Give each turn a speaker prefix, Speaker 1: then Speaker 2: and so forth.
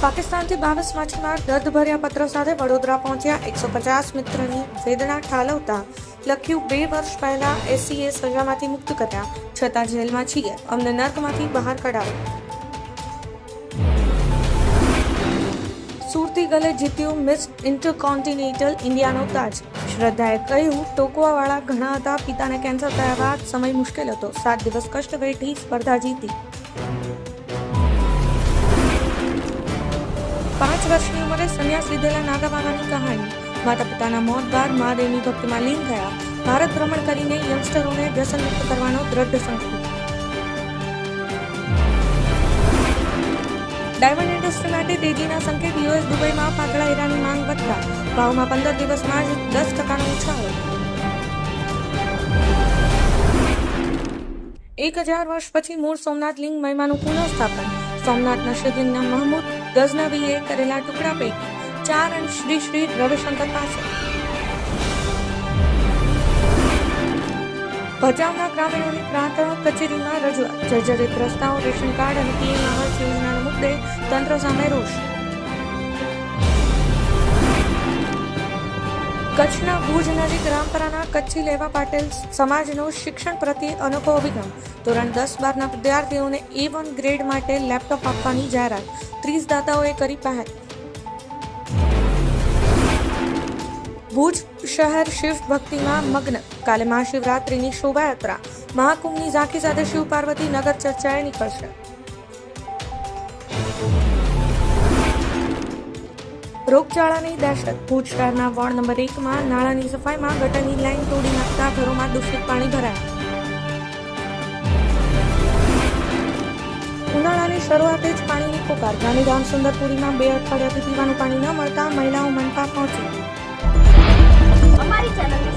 Speaker 1: પાકિસ્તાનથી બાવીસ માછીમાર દર્દભર્યા પત્ર સાથે વડોદરા પહોંચ્યા એકસો પચાસ મિત્રની વેદના ઠાલવતા, લખ્યું, બે વર્ષ પહેલા એસસીએ સજામાંથી મુક્ત કર્યા, છતાં જેલમાં છીએ, અમને નર્કમાંથી બહાર કઢાવો. સુરતી ગલે જીત્યું મિસ ઇન્ટરકોન્ટિનેન્ટલ ઇન્ડિયાનો તાજ. શ્રદ્ધાએ કહ્યું ટોકવાવાળા ઘણા હતા, પિતાને કેન્સર થયા બાદ સમય મુશ્કેલ હતો. સાત દિવસ કષ્ટ વેઠી સ્પર્ધા જીતી. વર્ષની ઉંમરે સંન્યાસ લીધેલા નાગાબાગાની કહાણી માતા પિતાના મોત બાદ મહાદેવની ભક્તિમાં લીન થયા. ભારત ભ્રમણ કરીને યંગસ્ટરોને વ્યસનમુક્ત કરવાનો દ્રઢ સંકલ્પ. ડાયમંડ ઇન્ડસ્ટ્રી માટે તેજીના સંકેત યુએસ દુબઈમાં પાતળા હીરાની માંગ વધતા. ભાવમાં પંદર દિવસમાં જ દસ ટકાનો ઉછાળો. એક હજાર વર્ષ પછી મૂળ સોમનાથ લિંગ મહિમાનું પુનઃસ્થાપન. સોમનાથના શિવલિંગના મહમૂદ ગઝનવીએ કરેલા ટુકડા પૈકી ચાર અંશ શ્રી શ્રી રવિશંકર પાસે. ભચાઉના ગ્રામીણોની પ્રાંત કચેરીમાં રજૂઆત. જર્જરિત રસ્તાઓ, રેશન કાર્ડ અને પીએમ આવાસ યોજનાના મુદ્દે તંત્ર સામે રોષ. કચ્છના ભુજ નજીક રામપરાના કચ્છી લેવા પાટેલ સમાજનો શિક્ષણ પ્રત્યે અનોખો અભિગમ. ધોરણ દસ બારના વિદ્યાર્થીઓને એ વન ગ્રેડ માટે લેપટોપ આપવાની જાહેરાત. ત્રીસ દાતાઓએ કરી પહેલ. ભુજ શહેર શિવ ભક્તિમાં મગ્ન. કાલે મહાશિવરાત્રિની શોભાયાત્રા. મહાકુંભની ઝાંખી સાથે શિવ પાર્વતી નગર ચર્ચાએ નીકળશે. રોગચાળાની દહેશત. ભુજ શહેરના વોર્ડ નંબર એકમાં નાળાની સફાઈમાં ગટરની લાઈન તોડી નાખતા ઘરોમાં દૂષિત પાણી ભરાયા. ઉનાળાની શરૂઆતે જ પાણીની પોકાર ગાંધીધામ સુંદરપુરીમાં બે અઠવાડિયાથી પીવાનું પાણી ન મળતા મહિલાઓ મનપા પહોંચી.
Speaker 2: અમારી ચેનલને